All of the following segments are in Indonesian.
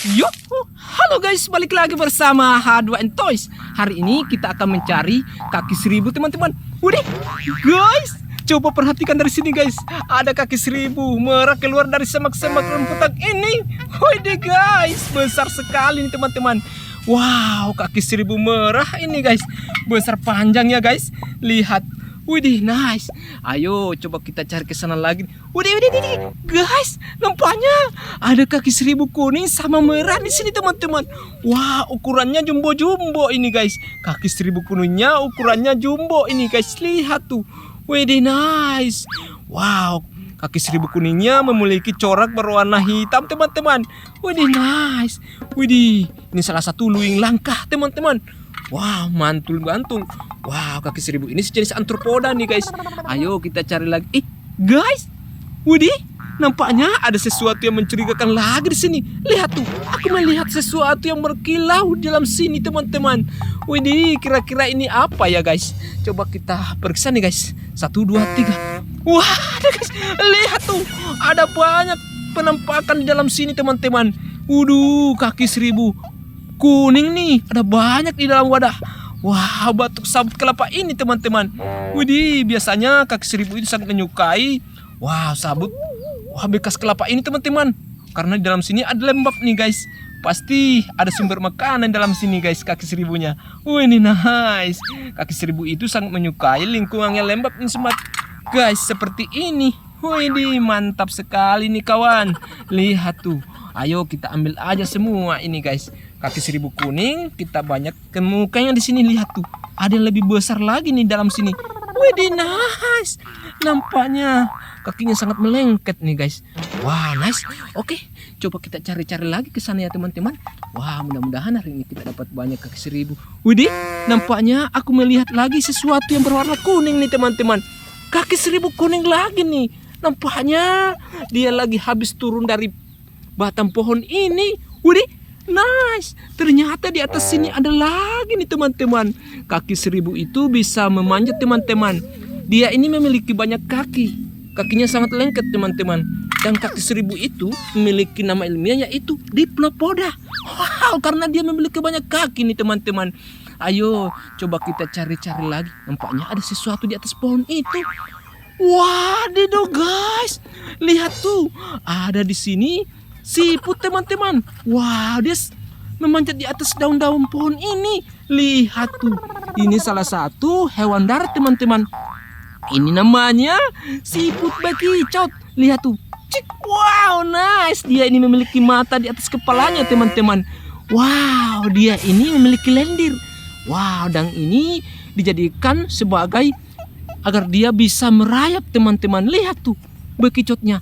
Yuk, halo guys, balik lagi bersama H2N Toys. Hari ini kita akan mencari kaki seribu teman-teman. Waduh, guys, coba perhatikan dari sini guys. Ada kaki seribu merah keluar dari semak-semak rumputan ini. Waduh guys, besar sekali nih teman-teman. Wow, kaki seribu merah ini guys, besar panjang ya guys. Lihat, Widih, nice. Ayo, coba kita cari ke sana lagi. Widih, widih, widih. Guys, nampaknya ada kaki seribu kuning sama merah di sini, teman-teman. Wah, ukurannya jumbo-jumbo ini, guys. Kaki seribu kuningnya ukurannya jumbo ini, guys. Lihat tuh. Widih, nice. Wow, kaki seribu kuningnya memiliki corak berwarna hitam, teman-teman. Widih, nice. Widih, ini salah satu luing langkah, teman-teman. Wow, mantul mantul. Wow, kaki seribu ini sejenis antropoda nih guys. Ayo kita cari lagi. Eh, guys, Wudi, nampaknya ada sesuatu yang mencurigakan lagi di sini. Lihat tuh, aku melihat sesuatu yang berkilau di dalam sini teman-teman. Widi, kira-kira ini apa ya guys? Coba kita periksa nih guys. Satu, dua, tiga. Wah, ada guys, lihat tuh, ada banyak penampakan di dalam sini teman-teman. Waduh, kaki seribu kuning nih. Ada banyak di dalam wadah. Wah, batuk sabut kelapa ini teman-teman. Widih, biasanya kaki seribu ini sangat menyukai. Wah, sabut. Wah, bekas kelapa ini teman-teman. Karena di dalam sini ada lembab nih guys. Pasti ada sumber makanan dalam sini guys kaki seribunya. Wih ini nice. Kaki seribu itu sangat menyukai lingkungan yang lembab ini semat. Guys seperti ini. Wih mantap sekali nih kawan. Lihat tuh. Ayo kita ambil aja semua ini guys. Kaki seribu kuning kita banyak temukannya di sini. Lihat tuh ada yang lebih besar lagi nih dalam sini. Widih nice. Nampaknya kakinya sangat melengket nih guys. Wah nice. Oke coba kita cari-cari lagi ke sana ya teman-teman. Wah mudah-mudahan hari ini kita dapat banyak kaki seribu. Widih nampaknya aku melihat lagi sesuatu yang berwarna kuning nih teman-teman. Kaki seribu kuning lagi nih. Nampaknya dia lagi habis turun dari batang pohon ini Widih Nice, ternyata di atas sini ada lagi nih teman-teman. Kaki seribu itu bisa memanjat teman-teman. Dia ini memiliki banyak kaki. Kakinya sangat lengket teman-teman. Dan kaki seribu itu memiliki nama ilmiah yaitu Diplopoda. Wow, karena dia memiliki banyak kaki nih teman-teman. Ayo, coba kita cari-cari lagi. Nampaknya ada sesuatu di atas pohon itu. Wah, Dido guys. Lihat tuh, ada di sini siput teman-teman. Wah, dia memanjat di atas daun-daun pohon ini. Lihat tuh, ini salah satu hewan darat teman-teman. Ini namanya siput bekicot. Lihat tuh. Cik, wow, nice. Dia ini memiliki mata di atas kepalanya teman-teman. Wow, dia ini memiliki lendir. Wow, dan ini dijadikan sebagai agar dia bisa merayap teman-teman. Lihat tuh bekicotnya.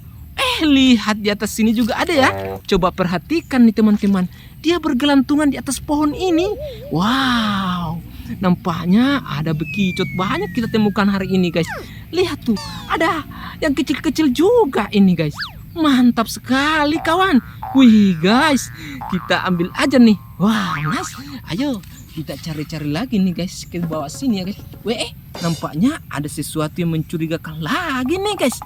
Eh, lihat di atas sini juga ada ya. Coba perhatikan nih teman-teman. Dia bergelantungan di atas pohon ini. Wow. Nampaknya ada bekicot banyak kita temukan hari ini guys. Lihat tuh, ada yang kecil-kecil juga ini guys. Mantap sekali kawan. Wih guys, kita ambil aja nih. Wah, nice. Ayo kita cari-cari lagi nih guys ke bawah sini ya guys. Weh, eh, nampaknya ada sesuatu yang mencurigakan lagi nih guys.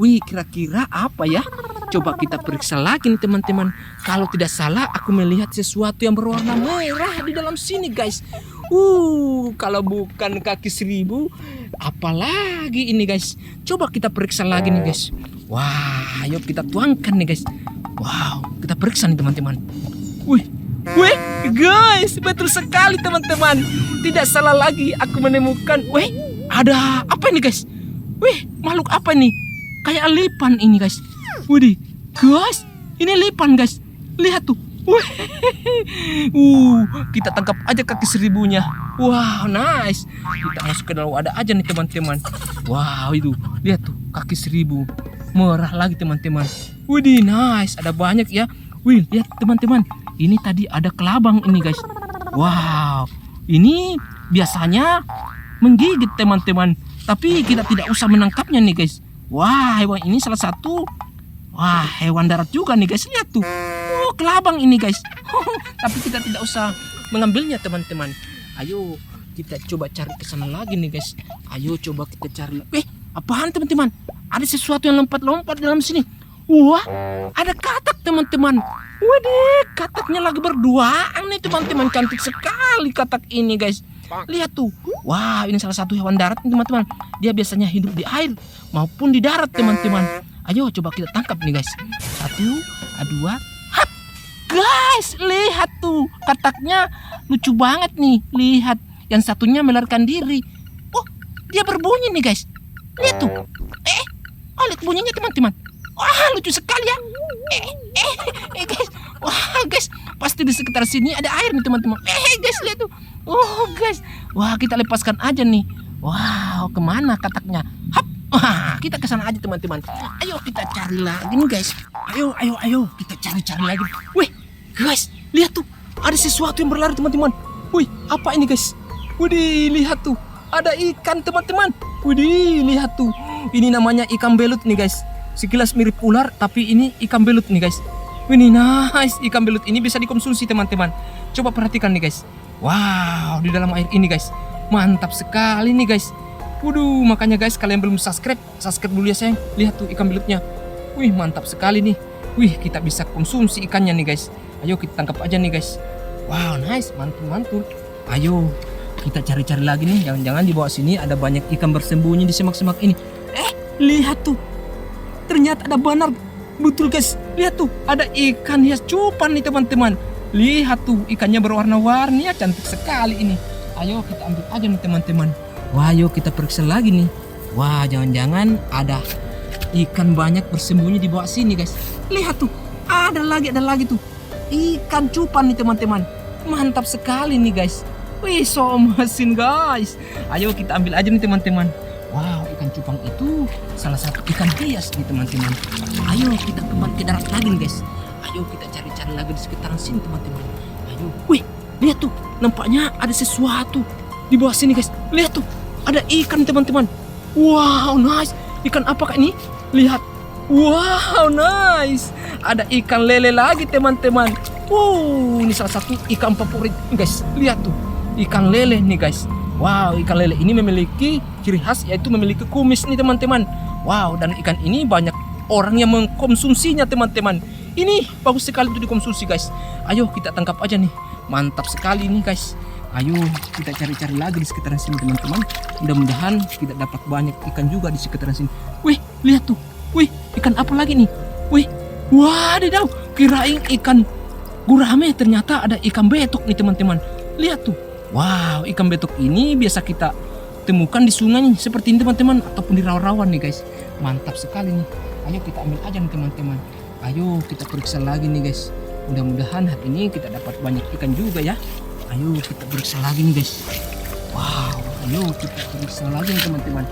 Wih, kira-kira apa ya? Coba kita periksa lagi nih teman-teman. Kalau tidak salah, aku melihat sesuatu yang berwarna merah di dalam sini guys. Uh, kalau bukan kaki seribu, apalagi ini guys. Coba kita periksa lagi nih guys. Wah, ayo kita tuangkan nih guys. Wow, kita periksa nih teman-teman. Wih, Weh, guys, betul sekali teman-teman. Tidak salah lagi aku menemukan. Weh, ada apa ini guys? Weh, makhluk apa nih? Kayak lipan ini guys. Widih, guys, ini lipan guys. Lihat tuh. Weh, uh, kita tangkap aja kaki seribunya. Wow, nice. Kita masuk ke dalam ada aja nih teman-teman. Wow, itu lihat tuh kaki seribu merah lagi teman-teman. Widih, nice. Ada banyak ya. Wih, lihat teman-teman. Ini tadi ada kelabang ini guys. Wow, ini biasanya menggigit teman-teman. Tapi kita tidak usah menangkapnya nih guys. Wah, hewan ini salah satu Wah, hewan darat juga nih guys. Lihat tuh. Oh, kelabang ini guys. Tapi kita tidak usah mengambilnya teman-teman. Ayo kita coba cari ke sana lagi nih guys. Ayo coba kita cari. Eh, apaan teman-teman? Ada sesuatu yang lompat-lompat dalam sini. Wah, ada katak teman-teman. Waduh, kataknya lagi berduaan nih teman-teman. Cantik sekali katak ini guys. Lihat tuh. Wah, ini salah satu hewan darat teman-teman. Dia biasanya hidup di air maupun di darat teman-teman. Ayo coba kita tangkap nih guys. Satu, dua, hap. Guys, lihat tuh. Kataknya lucu banget nih. Lihat. Yang satunya melarikan diri. Oh, dia berbunyi nih guys. Lihat tuh. Eh, oh lihat bunyinya teman-teman. Wah, lucu sekali ya. Eh, eh, eh guys. Wah, guys, pasti di sekitar sini ada air nih teman-teman. Eh, guys, lihat tuh. Oh, guys. Wah, kita lepaskan aja nih. Wow, ke mana kataknya? Hap. Wah, kita ke sana aja teman-teman. Ayo kita cari lagi nih guys. Ayo, ayo, ayo. Kita cari-cari lagi. Wih, guys, lihat tuh. Ada sesuatu yang berlari teman-teman. Wih, apa ini guys? Widih, lihat tuh. Ada ikan teman-teman. Widih, lihat tuh. Ini namanya ikan belut nih guys. Sekilas mirip ular, tapi ini ikan belut nih guys. Ini nice, ikan belut ini bisa dikonsumsi teman-teman. Coba perhatikan nih guys. Wow, di dalam air ini guys. Mantap sekali nih guys. Waduh, makanya guys kalian belum subscribe, subscribe dulu ya sayang. Lihat tuh ikan belutnya. Wih, mantap sekali nih. Wih, kita bisa konsumsi ikannya nih guys. Ayo kita tangkap aja nih guys. Wow, nice, mantul-mantul. Ayo, kita cari-cari lagi nih. Jangan-jangan di bawah sini ada banyak ikan bersembunyi di semak-semak ini. Eh, lihat tuh. Ternyata ada banar. Betul guys, lihat tuh. Ada ikan hias cupan nih teman-teman. Lihat tuh, ikannya berwarna-warni ya. Cantik sekali ini. Ayo kita ambil aja nih teman-teman. Wah, ayo kita periksa lagi nih. Wah, jangan-jangan ada ikan banyak bersembunyi di bawah sini guys. Lihat tuh, ada lagi, ada lagi tuh. Ikan cupan nih teman-teman. Mantap sekali nih guys. Wih, so mesin guys. Ayo kita ambil aja nih teman-teman. Wow, ikan cupang itu salah satu ikan hias nih teman-teman. Ayo kita kembali ke darat lagi nih guys. Ayo kita cari-cari lagi di sekitaran sini teman-teman. Ayo, wih, lihat tuh, nampaknya ada sesuatu di bawah sini guys. Lihat tuh, ada ikan teman-teman. Wow, nice. Ikan apa kak ini? Lihat. Wow, nice. Ada ikan lele lagi teman-teman. Wow, ini salah satu ikan favorit guys. Lihat tuh, ikan lele nih guys. Wow, ikan lele ini memiliki ciri khas yaitu memiliki kumis nih teman-teman. Wow, dan ikan ini banyak orang yang mengkonsumsinya teman-teman. Ini bagus sekali untuk dikonsumsi guys. Ayo kita tangkap aja nih. Mantap sekali nih guys. Ayo kita cari-cari lagi di sekitaran sini teman-teman. Mudah-mudahan kita dapat banyak ikan juga di sekitaran sini. Wih, lihat tuh. Wih, ikan apa lagi nih? Wih, wadidaw. Kirain ikan gurame ternyata ada ikan betok nih teman-teman. Lihat tuh. Wow, ikan betok ini biasa kita temukan di sungai nih, seperti ini teman-teman ataupun di rawa-rawan nih guys. Mantap sekali nih. Ayo kita ambil aja nih teman-teman. Ayo kita periksa lagi nih guys. Mudah-mudahan hari ini kita dapat banyak ikan juga ya. Ayo kita periksa lagi nih guys. Wow, ayo kita periksa lagi nih teman-teman.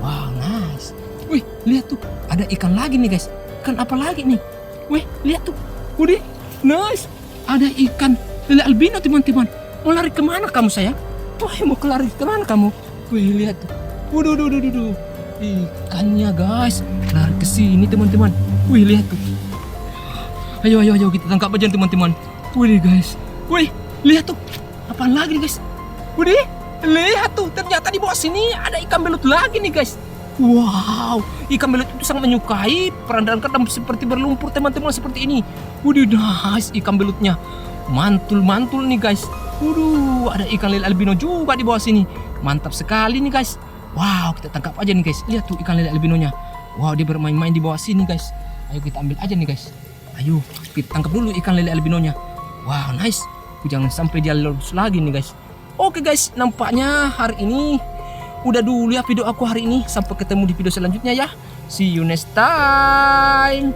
Wow, nice. Wih, lihat tuh, ada ikan lagi nih guys. Ikan apa lagi nih? Wih, lihat tuh. Udah, nice. Ada ikan lele albino teman-teman. Mau lari ke mana kamu sayang? Wah, mau lari ke mana kamu? Wih, lihat tuh. Waduh, waduh, waduh. Ikannya guys, lari ke sini teman-teman. Wih, lihat tuh. Ayo, ayo, ayo kita tangkap aja teman-teman. Wih guys, wih, lihat tuh. Apaan lagi guys? Wih, lihat tuh. Ternyata di bawah sini ada ikan belut lagi nih guys. Wow, ikan belut itu sangat menyukai perandaran kadang seperti berlumpur teman-teman seperti ini. Waduh, nice ikan belutnya. Mantul-mantul nih guys. Waduh, ada ikan lele albino juga di bawah sini. Mantap sekali nih guys. Wow, kita tangkap aja nih guys. Lihat tuh ikan lele albinonya. Wow, dia bermain-main di bawah sini guys. Ayo kita ambil aja nih guys. Ayo, kita tangkap dulu ikan lele albinonya. Wow, nice. Jangan sampai dia lolos lagi nih guys. Oke guys, nampaknya hari ini udah dulu ya video aku hari ini. Sampai ketemu di video selanjutnya ya. See you next time.